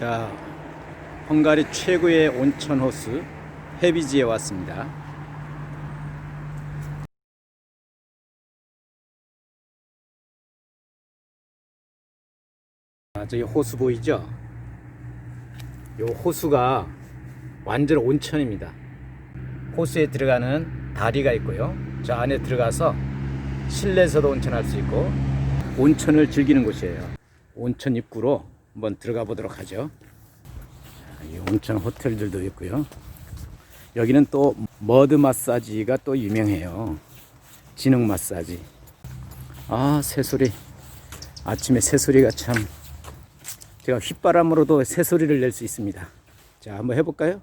자, 헝가리 최고의 온천 호수 헤비지에 왔습니다. 아, 저기 호수 보이죠? 요 호수가 완전 온천입니다. 호수에 들어가는 다리가 있고요. 저 안에 들어가서 실내에서도 온천할 수 있고 온천을 즐기는 곳이에요. 온천 입구로 한번 들어가 보도록 하죠. 온천 호텔들도 있고요. 여기는 또 머드 마사지가 또 유명해요. 진흙 마사지. 아 새소리. 아침에 새소리가 참 제가 휘바람으로도 새소리를 낼 수 있습니다. 자 한번 해볼까요?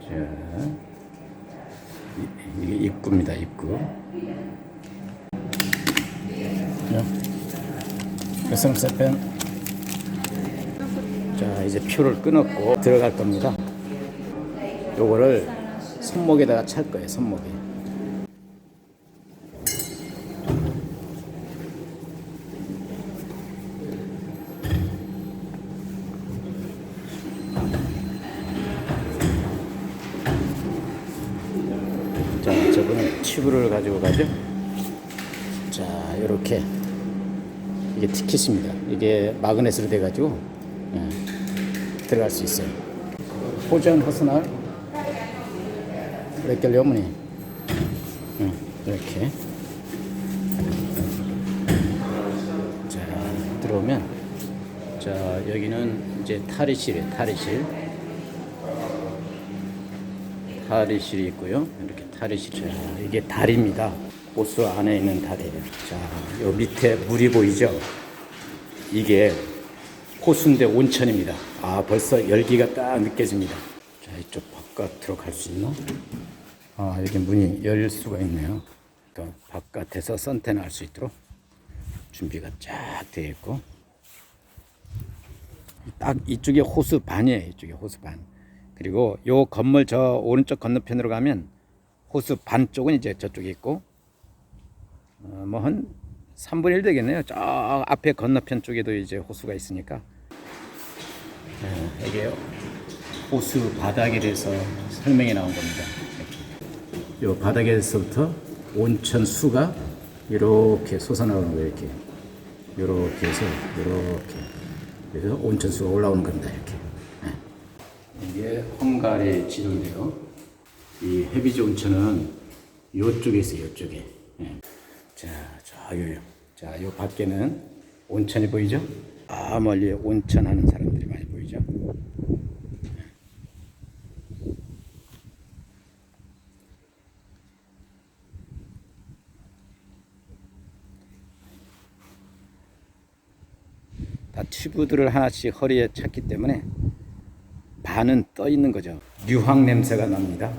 자, 이- 이게 입구입니다, 입구. 배송세펜. 자, 이제 표를 끊었고 들어갈 겁니다. 요거를 손목에다가 찰 거예요, 손목에. 자, 저분은 튜브를 가지고 가죠. 자, 이렇게 이게 티켓입니다. 이게 마그넷으로 돼가지고 예, 들어갈 수 있어요. 호전 허스날 렉결리 어머니 예, 이렇게 자 들어오면 자 여기는 이제 탈의실이에요. 탈의실 탈의실이 있고요. 이렇게 탈의실. 자, 이게 다리입니다. 호수 안에 있는 다리를. 자, 요 밑에 물이 보이죠? 이게 호수인데 온천입니다. 아, 벌써 열기가 딱 느껴집니다. 자, 이쪽 바깥으로 갈 수 있나? 아, 여기 문이 열 수가 있네요. 또 바깥에서 선탠 할수 있도록 준비가 쫙 되어 있고. 딱 이쪽에 호수 반이에요. 이쪽에 호수 반. 그리고 요 건물 저 오른쪽 건너편으로 가면 호수 반 쪽은 이제 저쪽에 있고 어, 뭐한 3분의 1 되겠네요. 저 앞에 건너편 쪽에도 이제 호수가 있으니까 어, 이게 호수 바닥에 대해서 설명이 나온 겁니다. 요 바닥에서부터 온천 수가 이렇게 솟아나오는 거예요. 이렇게 이렇게 해서 이렇게 그래서 온천 수가 올라오는 겁니다. 이렇게. 이게 헝가리 지도인데요. 이 헤비지 온천은 이쪽에 있어요. 이쪽에. 예. 자, 저 요, 자, 요 밖에는 온천이 보이죠? 아 멀리 온천 하는 사람들이 많이 보이죠? 다 튜브들을 하나씩 허리에 찼기 때문에 반은 떠 있는 거죠. 유황 냄새가 납니다.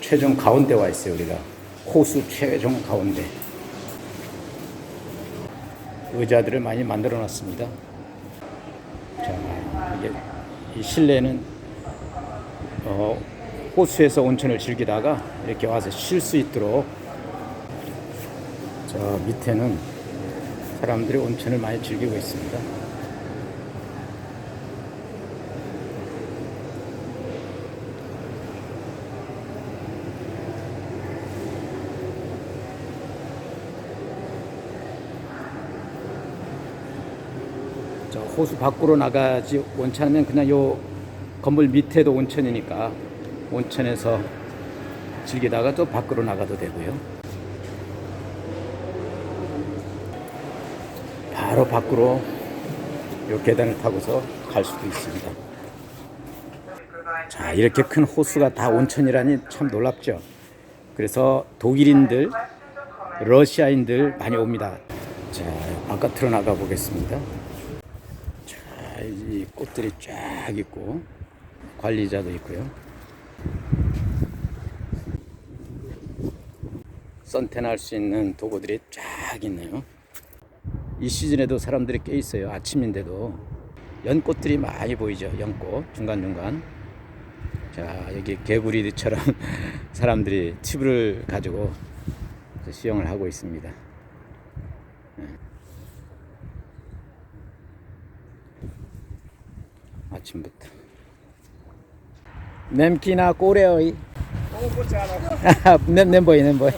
최종 가운데 와 있어요, 우리가. 호수 최종 가운데. 의자들을 많이 만들어 놨습니다. 자, 이게 이 실내는 어, 호수에서 온천을 즐기다가 이렇게 와서 쉴 수 있도록 저 밑에는 사람들이 온천을 많이 즐기고 있습니다. 저 호수 밖으로 나가지 온천하면 그냥 요 건물 밑에도 온천이니까 온천에서 즐기다가 또 밖으로 나가도 되고요. 바로 밖으로 요 계단을 타고서 갈 수도 있습니다. 자, 이렇게 큰 호수가 다 온천이라니 참 놀랍죠. 그래서 독일인들, 러시아인들 많이 옵니다. 자, 바깥으로 나가 보겠습니다. 자, 이 꽃들이 쫙 있고 관리자도 있고요. 선탠 할수 있는 도구들이 쫙 있네요. 이 시즌에도 사람들이 꽤 있어요. 아침인데도 연꽃들이 많이 보이죠. 연꽃 중간중간. 자 여기 개구리처럼 사람들이 튜브를 가지고 수영을 하고 있습니다. 아침부터. 냄키나 꼬레어이 boy nem boy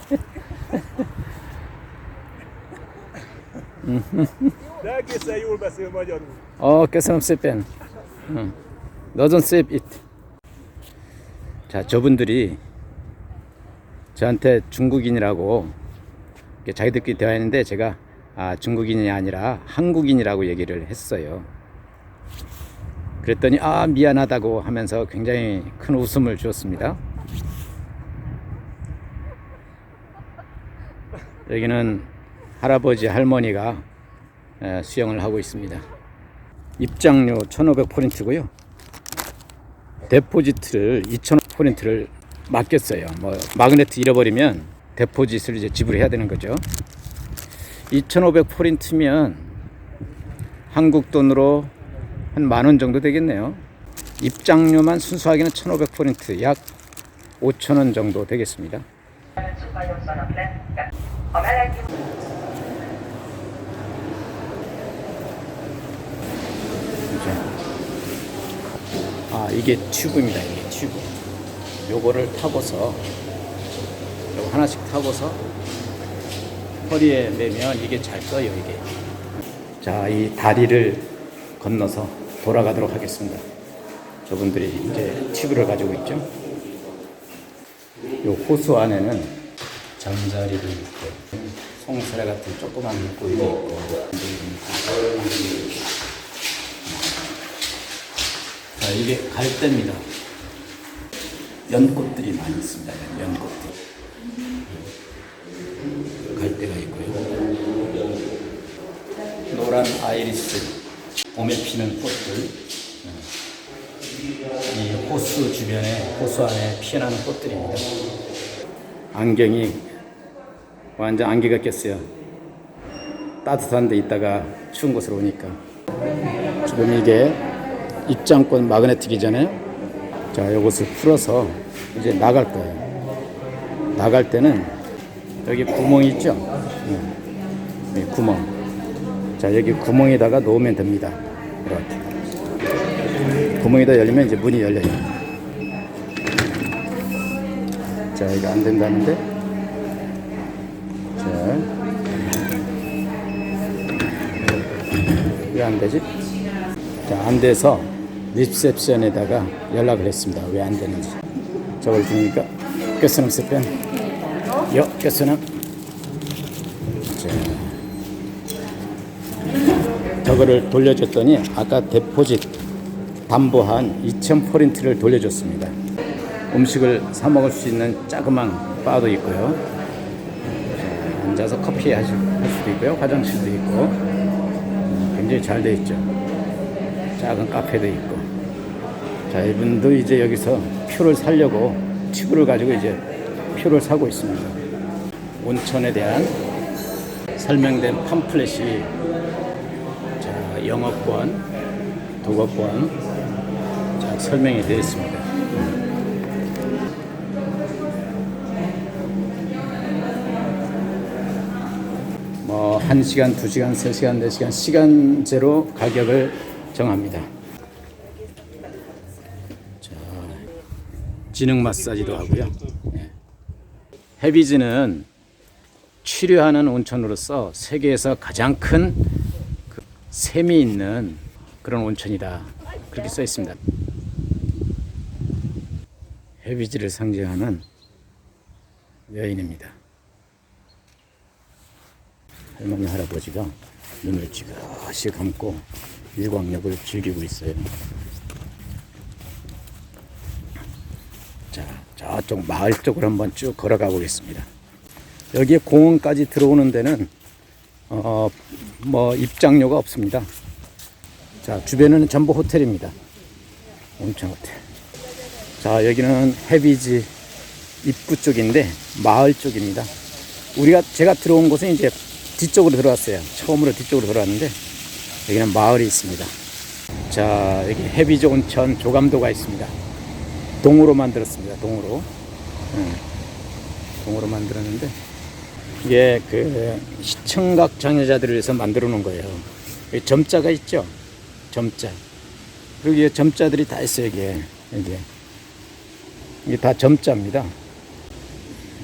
De egészen jól beszél magyarul. 자 저분들이 저한테 중국인이라고 자기들끼리 대화했는데 제가 아 중국인이 아니라 한국인이라고 얘기를 했어요 그랬더니 아 미안하다고 하면서 굉장히 큰 웃음을 주었습니다. 여기는 할아버지 할머니가 에, 수영을 하고 있습니다. 입장료 1500포인트고요. 데포지트를 2000포인트를 맡겼어요. 뭐 마그네트 잃어버리면 데포지트를 이제 지불해야 되는 거죠. 2500포인트면 한국 돈으로 한 만 원 정도 되겠네요. 입장료만 순수하게는 1500포인트 약 5천원 정도 되겠습니다. 아 이게 튜브입니다. 이게 튜브. 요거를 타고서 요거 하나씩 타고서 허리에 매면 이게 잘 떠요 이게. 자 이 다리를 건너서 돌아가도록 하겠습니다 저분들이 이제 튜브를 가지고 있죠 요 호수 안에는 잠자리도 있고 송사리 같은 조그만 물고기도 있고 자, 이게 갈대입니다. 연꽃들이 많이 있습니다. 연꽃들. 갈대가 있고요. 노란 아이리스, 봄에 피는 꽃들. 이 호수 주변에, 호수 안에 피어나는 꽃들입니다. 안경이 완전 안개가 꼈어요. 따뜻한 데 있다가 추운 곳으로 오니까. 지금 이게 입장권 마그네틱이잖아요. 자, 이것을 풀어서 이제 나갈 거예요. 나갈 때는 여기 구멍이 있죠? 네. 네, 구멍. 자, 여기 구멍에다가 놓으면 됩니다. 이렇게. 구멍에다 열리면 이제 문이 열려요. 자, 이거 안 된다는데. 자. 왜 안 되지? 자, 안 돼서 리셉션에다가 연락을 했습니다. 왜 안 되는지. 저걸 주니까 깨스는 스펜. 요, 깨스는. 저거를 돌려줬더니 아까 데포짓 담보한 2,000 포인트를 돌려줬습니다. 음식을 사 먹을 수 있는 자그만 바도 있고요. 자, 앉아서 커피 하실 할 수도 있고요. 화장실도 있고. 음, 굉장히 잘 돼 있죠. 작은 카페도 있고. 자, 이분도 이제 여기서 표를 사려고 튜브를 가지고 이제 표를 사고 있습니다. 온천에 대한 설명된 팜플렛이 자, 영어권, 독어권 자, 설명이 되어 있습니다. 뭐 1시간, 2시간, 3시간, 4시간 시간제로 가격을 정합니다. 자, 지능 마사지도 하고요. 예. 헤비즈는 치료하는 온천으로서 세계에서 가장 큰그 샘이 있는 그런 온천이다. 그렇게 써 있습니다. 헤비즈를 상징하는 여인입니다. 할머니 할아버지가 눈을 지그시 감고 일광욕을 즐기고 있어요. 자, 저쪽 마을 쪽으로 한번 쭉 걸어가 보겠습니다. 여기에 공원까지 들어오는 데는 어, 뭐 입장료가 없습니다. 자, 주변은 전부 호텔입니다. 온천 호텔. 자, 여기는 해비지 입구 쪽인데 마을 쪽입니다. 우리가 제가 들어온 곳은 이제 뒤쪽으로 들어왔어요. 처음으로 뒤쪽으로 들어왔는데 여기는 마을이 있습니다. 자, 여기 해비지 온천 조감도가 있습니다. 동으로 만들었습니다. 동으로. 예, 동으로 만들었는데 이게 그 시청각 장애자들을 위해서 만들어 놓은 거예요. 점자가 있죠. 점자. 그리고 이 점자들이 다 있어요. 이게 이게 이게 다 점자입니다.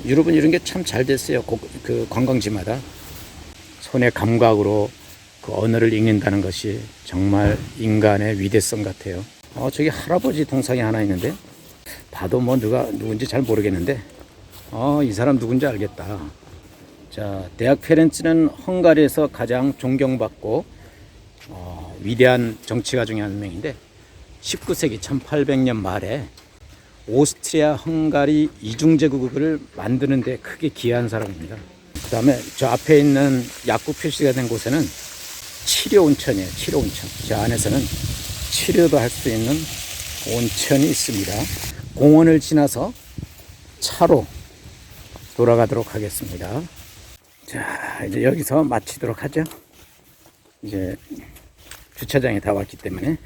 유럽은 이런 게 참 잘 됐어요. 고- 그 관광지마다 손의 감각으로 그 언어를 읽는다는 것이 정말 인간의 위대성 같아요. 어, 저기 할아버지 동상이 하나 있는데 봐도 뭐 누가 누군지 잘 모르겠는데 어, 이 사람 누군지 알겠다. 자, 대학 페렌츠는 헝가리에서 가장 존경받고 어, 위대한 정치가 중에 한 명인데 19세기 1800년 말에 오스트리아 헝가리 이중제국을 만드는 데 크게 기여한 사람입니다. 그 다음에 저 앞에 있는 약국 표시가 된 곳에는 치료 온천이에요. 치료 온천. 저 안에서는 치료도 할 수 있는 온천이 있습니다. 공원을 지나서 차로 돌아가도록 하겠습니다. 자, 이제 여기서 마치도록 하죠. 이제 주차장에 다 왔기 때문에